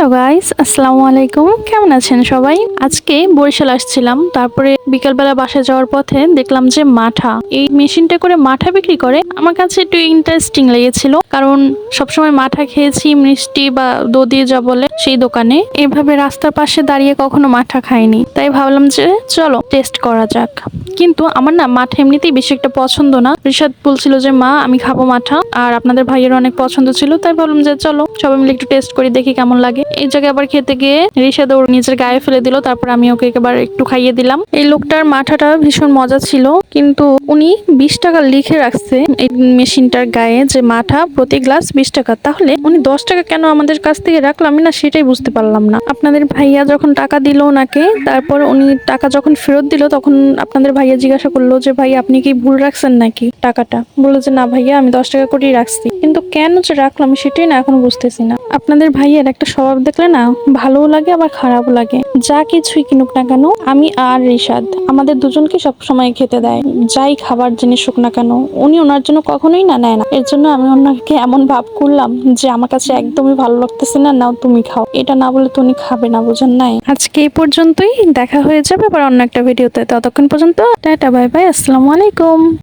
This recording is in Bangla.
হ্যালো গাইস আসসালামু আলাইকুম কেমন আছেন সবাই? আজকে বরিশাল আসছিলাম। তারপরে বিকালবেলা বাসায় যাওয়ার পথে দেখলাম যে মাঠা। এই মেশিনটা করে মাঠা বিক্রি করে। আমার কাছে একটু ইন্টারেস্টিং লেগেছিল। কারণ সবসময় মাঠা খেয়েছি, মিষ্টি বা দধি যা বলে সেই দোকানে। এভাবে রাস্তার পাশে দাঁড়িয়ে কখনো মাঠা খাইনি। তাই ভাবলাম যে চলো টেস্ট করা যাক। কিন্তু আমার না মাঠা এমনিতেই বেশি একটা পছন্দ না। রিশাদ বলছিল যে, মা, আমি খাব মাঠা। আর আপনাদের ভাইয়ের অনেক পছন্দ ছিল। তাই ভাবলাম যে চলো, সবাই মিলে একটু টেস্ট করি, দেখি কেমন লাগে। এই জায়গায় আবার খেতে গিয়ে রিশাদ ওর নিজের গায়ে ফেলে দিল, তারপর আমি ওকে একেবারে একটু খাইয়ে দিলাম। এই লোকটার মাথাটা ভীষণ মজা ছিল, কিন্তু উনি বিশ টাকা লিখে রাখছে এই মেশিনটার গায়ে যে মাথা প্রতি গ্লাস বিশ টাকা। তাহলে উনি দশ টাকা কেন আমাদের কাছ থেকে রাখল আমি না সেটাই বুঝতে পারলাম না। আপনাদের ভাইয়া যখন টাকা দিল ওনাকে, তারপর উনি টাকা যখন ফেরত দিল, তখন আপনাদের ভাইয়া জিজ্ঞাসা করল যে ভাই আপনি কি ভুল রাখছেন নাকি টাকাটা? বলল যে, না ভাইয়া, আমি দশ টাকা করেই রাখছি। কিন্তু কেন যে রাখলাম সেটাই না এখন বুঝতেছি না। আপনাদের ভাইয়ের একটা স্বভাব দেখলে না ভালোও লাগে, আবার খারাপও লাগে। যা কিছুই কিনুক না কেন, আমি আর রিশাদ, আমাদের দুজনকে সব সময় খেতে দেয়। যাই খাবার জিনিস হোক না কেন, উনি ওনার জন্য কখনোই না নেয় না। এর জন্য আমি ওনাকে এমন ভাব করলাম যে আমার কাছে একদমই ভালো লাগতেছে না, নাও তুমি খাও। এটা না বলে তো উনি খাবে না, বোঝেন নাই? আজকে এই পর্যন্তই, দেখা হয়ে যাবে আবার অন্য একটা ভিডিওতে। ততক্ষণ পর্যন্ত, টাটা, বাই বাই, আসসালামু আলাইকুম।